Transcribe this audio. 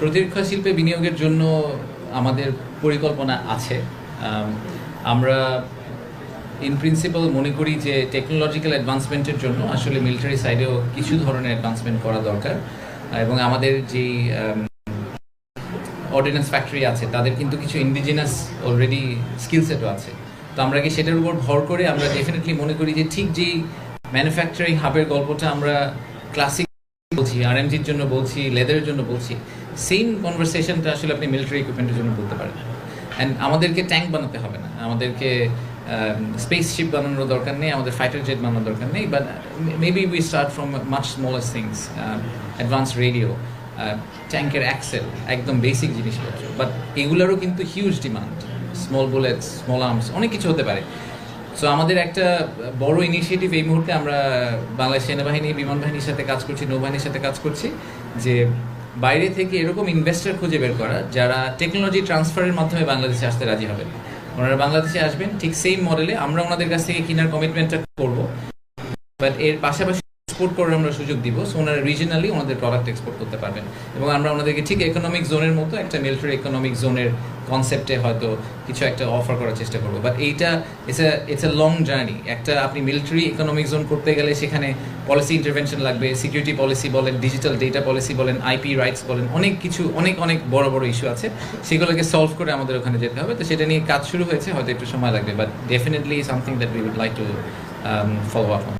প্রতিরক্ষা শিল্পে বিনিয়োগের জন্য আমাদের পরিকল্পনা আছে। আমরা ইন প্রিন্সিপাল মনে করি যে টেকনোলজিক্যাল অ্যাডভান্সমেন্টের জন্য আসলে মিলিটারি সাইডেও কিছু ধরনের অ্যাডভান্সমেন্ট করা দরকার। এবং আমাদের যেই অর্ডিন্যান্স ফ্যাক্টরি আছে, তাদের কিন্তু কিছু ইন্ডিজিনাস অলরেডি স্কিল সেটও আছে। তো আমরা কি সেটার উপর ভর করে আমরা ডেফিনেটলি মনে করি যে ঠিক যেই ম্যানুফ্যাকচারিং হাবের গল্পটা আমরা ক্লাসিক বলছি আরএমজির জন্য বলছি লেদারের জন্য বলছি সেম কনভারসেশনটা আসলে আপনি মিলিটারি ইকুইপমেন্টের জন্য বলতে পারেন। অ্যান্ড আমাদেরকে ট্যাঙ্ক বানাতে হবে না। আমাদেরকে স্পেস শিপ বানানোর দরকার নেই, আমাদের ফাইটার জেট বানানোর দরকার নেই but maybe we start from much smaller things advance radio ট্যাঙ্কের অ্যাক্সেল একদম বেসিক জিনিসপত্র। বাট এগুলোরও কিন্তু huge demand small bullets small arms অনেক কিছু হতে পারে। সো আমাদের একটা বড় ইনিশিয়েটিভ এই মুহূর্তে আমরা বাংলাদেশ সেনাবাহিনী, বিমান বাহিনীর সাথে কাজ করছি, নৌবাহিনীর সাথে কাজ করছি, যে বাইরে থেকে এরকম ইনভেস্টার খুঁজে বের করা যারা টেকনোলজি ট্রান্সফারের মাধ্যমে বাংলাদেশে আসতে রাজি হবেন। ওনারা বাংলাদেশে আসবেন, ঠিক সেম মডেলে আমরা ওনাদের কাছ থেকে কেনার কমিটমেন্টটা করব। বাট এর পাশাপাশি এক্সপোর্ট করার আমরা সুযোগ দিব সো ওনারা রিজনালি ওনাদের প্রোডাক্ট এক্সপোর্ট করতে পারবেন। এবং আমরা ওনাদেরকে ঠিক ইকোনমিক জোনের মতো একটা মিলিটারি ইকোনমিক জোনের কনসেপ্টে হয়তো কিছু একটা অফার করার চেষ্টা করব। বাট এইটা it's it's a long journey একটা আপনি মিলিটারি ইকোনমিক জোন করতে গেলে সেখানে পলিসি ইন্টারভেনশন লাগবে সিকিউরিটি পলিসি বলেন ডিজিটাল ডেটা পলিসি বলেন আইপি রাইটস বলেন, অনেক কিছু, অনেক অনেক বড় বড় ইস্যু আছে। সেগুলোকে সলভ করে আমাদের ওখানে যেতে হবে। তো সেটা নিয়ে কাজ শুরু হয়েছে, হয়তো একটু সময় লাগবে but definitely something that we would like to follow up